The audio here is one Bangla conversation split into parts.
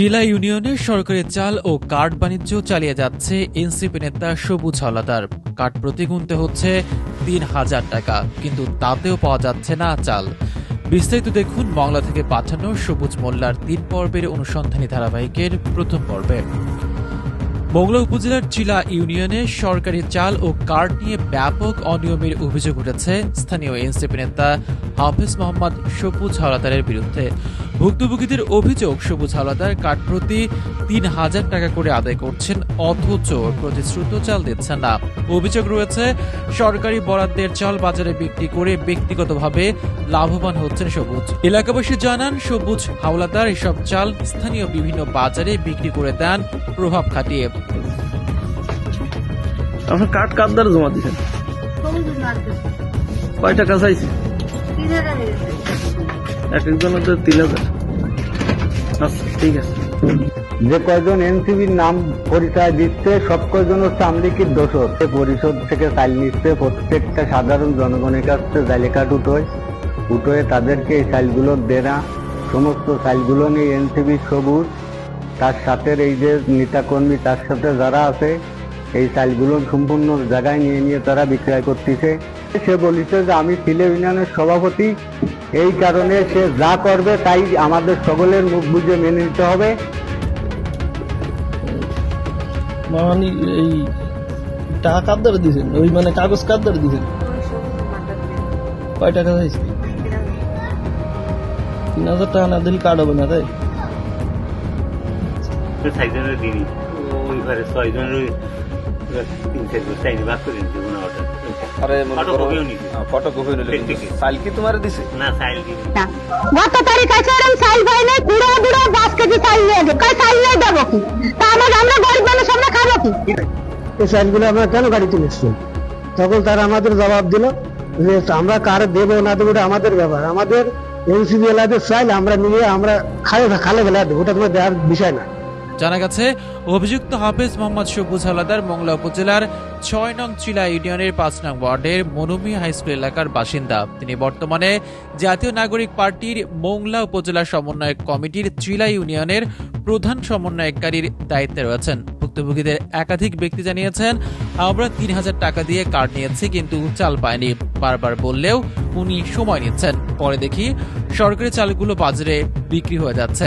চিলা ইউনিয়নের সরকারি চাল ও কার্ড বাণিজ্য চালিয়ে যাচ্ছে এনসিপি নেতা সবুজ হাওলাদার কার্ড প্রতি গুনতে হচ্ছে তিন হাজার টাকা, কিন্তু তাতেও পাওয়া যাচ্ছে না চাল। বিস্তারিত দেখুন বাংলা থেকে পাঠানো সবুজ মোল্লার তিন পর্বের অনুসন্ধানী ধারাবাহিকের প্রথম পর্বে। মোংলা উপজেলার চিলা ইউনিয়নে সরকারি চাল ও কার্ড নিয়ে ব্যাপক অনিয়মের অভিযোগ উঠেছে স্থানীয় এনসিপি নেতা হাফিজ মোহাম্মদ সবুজ হাওলাদারের বিরুদ্ধে। ভুক্তভোগীদের অভিযোগ সবুজ হাওলাদার কাঠ প্রতি তিন হাজার টাকা করে আদায় করছেন অথচ প্রতিশ্রুত চাল দিচ্ছেন না। অভিযোগ রয়েছে সরকারি বরাদ্দের চাল বাজারে বিক্রি করে ব্যক্তিগতভাবে লাভবান হচ্ছেন সবুজ। এলাকাবাসী জানান সবুজ হাওলাদার এসব চাল স্থানীয় বিভিন্ন বাজারে বিক্রি করে দেন প্রভাব খাটিয়ে। আপনার কার্ড কার দ্বারা জমা দিচ্ছেন কয় টাকা চাইছে? এক একজনের তো তিন হাজার। ঠিক আছে। যে কয়জন এনসিবির নাম পরিচয় দিচ্ছে, সব কয়জন হচ্ছে আমলিকির দোষর? থেকে চাইল নিচ্ছে, প্রত্যেকটা সাধারণ জনগণের কাছ থেকে জালি কার্ড উঠোয়। উঠোয় তাদেরকে এই চাইলগুলো দেনা। সমস্ত চাইলগুলো নিয়ে এনসিবি সবুজ। তার সাথে এই যে নেতাকর্মী, তার সাথে যারা আছে, এই চাইলগুলো সম্পূর্ণ জায়গায় নিয়ে নিয়ে তারা বিক্রয় করতেছে। সে বলিছে যে, আমি সিলে ইউনিয়নের সভাপতি এই কারণে সে যা করবে তাই আমাদের সকলের মুখ বুঝে মেনে নিতে হবে। মানে এই টাকা কার দ্বারা দিয়েছেন? ওই মানে কাগজ কার দ্বারা দিয়েছেন? কয় টাকা চাইছে তিন হাজার টাকা না দিলে কার্ড হবে না তাই? সাইজনের দিনই। ওই ঘরে ছয়জনের তিন চারজন চাইনি ভাগ করে নিতে কোনো আরে মনে করো ফটোকপিও নিছে। নিলে সাইল কি তোমার দিছে না চাইল দিন না। গত তারিখ আছে এরকম চাল পাই নাই কুড়ো দুড়ো পাঁচ কেজি চাল নিয়ে যাবে কই চাল নিয়ে দেবো কি তা আমার আমরা গরিব মানুষ আমরা খাব কি এই চাইলগুলো আমরা কেন গাড়িতে নিচ্ছি তখন তারা আমাদের জবাব দিল যে আমরা কার দেবো না দেবো ওটা আমাদের ব্যাপার আমাদের এনসিবি এলাকাদের চাইল আমরা নিয়ে আমরা খালে খালে ফেলা দেবো ওটা তোমার দেওয়ার বিষয় না জানা গেছে, অভিযুক্ত হাফেজ মোহাম্মদ সবুজ হাওলাদার মংলা উপজেলার ছয় নং চিলা ইউনিয়নের পাঁচ নং ওয়ার্ডের মনুমি হাই স্কুল এলাকার বাসিন্দা। তিনি বর্তমানে জাতীয় নাগরিক পার্টির মোংলা উপজেলা সমন্বয়ক কমিটির চিলা ইউনিয়নের প্রধান সমন্বয়কারীর দায়িত্বে রয়েছেন। ভুক্তভোগীদের একাধিক ব্যক্তি জানিয়েছেন, আমরা তিন হাজার টাকা দিয়ে কার্ড নিয়েছি, কিন্তু চাল পায়নি বারবার বললেও উনি সময় নিচ্ছেন। পরে দেখি সরকারি চালগুলো বাজারে বিক্রি হয়ে যাচ্ছে।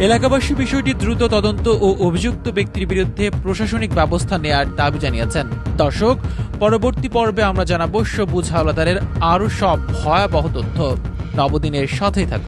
এলাকাবাসী বিষয়টি দ্রুত তদন্ত ও অভিযুক্ত ব্যক্তির বিরুদ্ধে প্রশাসনিক ব্যবস্থা নেয়ার দাবি জানিয়েছেন। দর্শক, পরবর্তী পর্বে আমরা জানাব সবুজ হাওলাদারের আরও সব ভয়াবহ তথ্য। নবদিনের সাথেই থাকুন।